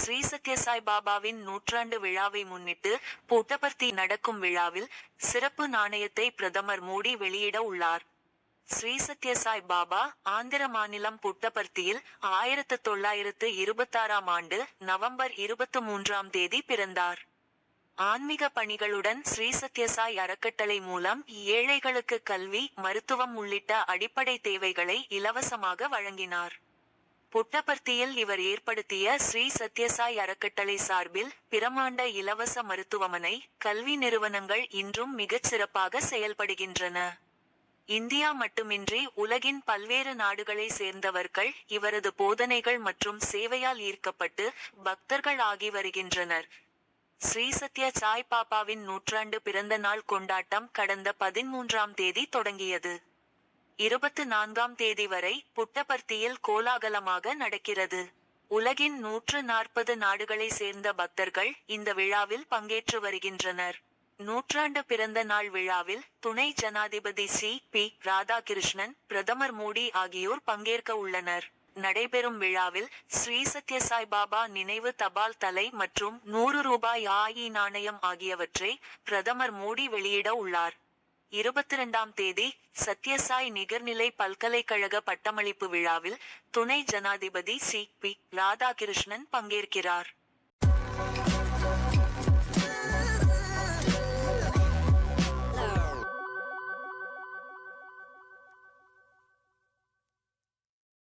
ஸ்ரீ சத்யசாய் பாபாவின் நூற்றாண்டு விழாவை முன்னிட்டு புட்டபர்த்தி நடக்கும் விழாவில் சிறப்பு நாணயத்தை பிரதமர் மோடி வெளியிட உள்ளார். ஸ்ரீ சத்யசாய் பாபா ஆந்திர மாநிலம் புட்டபர்த்தியில் ஆயிரத்து தொள்ளாயிரத்து இருபத்தாறாம் ஆண்டு நவம்பர் இருபத்து மூன்றாம் தேதி பிறந்தார். ஆன்மீக பணிகளுடன் ஸ்ரீ சத்யசாய் அறக்கட்டளை மூலம் ஏழைகளுக்கு கல்வி மருத்துவம் உள்ளிட்ட அடிப்படை தேவைகளை இலவசமாக வழங்கினார். புட்டபர்த்தியில் இவர் ஏற்படுத்திய ஸ்ரீ சத்யசாய் அறக்கட்டளை சார்பில் பிரமாண்ட இலவச மருத்துவமனை கல்வி நிறுவனங்கள் இன்றும் மிகச் சிறப்பாக செயல்படுகின்றன. இந்தியா மட்டுமின்றி உலகின் பல்வேறு நாடுகளை சேர்ந்தவர்கள் இவரது போதனைகள் மற்றும் சேவையால் ஈர்க்கப்பட்டு பக்தர்கள் ஆகி வருகின்றனர். ஸ்ரீ சத்ய சாய் பாபாவின் நூற்றாண்டு பிறந்த நாள் கொண்டாட்டம் கடந்த பதிமூன்றாம் தேதி தொடங்கியது. இருபத்து நான்காம் தேதி வரை புட்டபர்த்தியில் கோலாகலமாக நடக்கிறது. உலகின் நூற்று நாற்பது நாடுகளை சேர்ந்த பக்தர்கள் இந்த விழாவில் பங்கேற்று வருகின்றனர். நூற்றாண்டு பிறந்த நாள் விழாவில் துணை ஜனாதிபதி சி. பி. ராதாகிருஷ்ணன் பிரதமர் மோடி ஆகியோர் பங்கேற்க உள்ளனர். நடைபெறும் விழாவில் ஸ்ரீ சத்யசாய் பாபா நினைவு தபால் தலை மற்றும் நூறு ரூபாய் ஆயி நாணயம் ஆகியவற்றை பிரதமர் மோடி வெளியிட உள்ளார். இருபத்தி இரண்டாம் தேதி சத்யசாய் நிகர்நிலை பல்கலைக்கழக பட்டமளிப்பு விழாவில் துணை ஜனாதிபதி சி பி ராதாகிருஷ்ணன் பங்கேற்கிறார்.